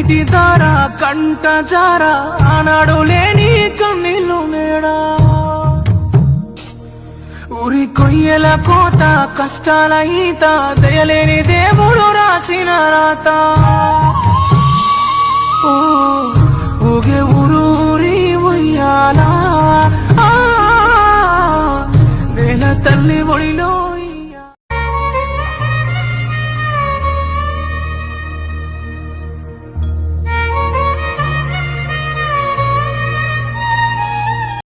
నీటి దార కంట జారా నాడు లేని కన్నీళ్ళు మేడా. ఊరి కొయ్యల కోత కష్టాల ఈత దయలేని దేవుడు రాసిన రాతా.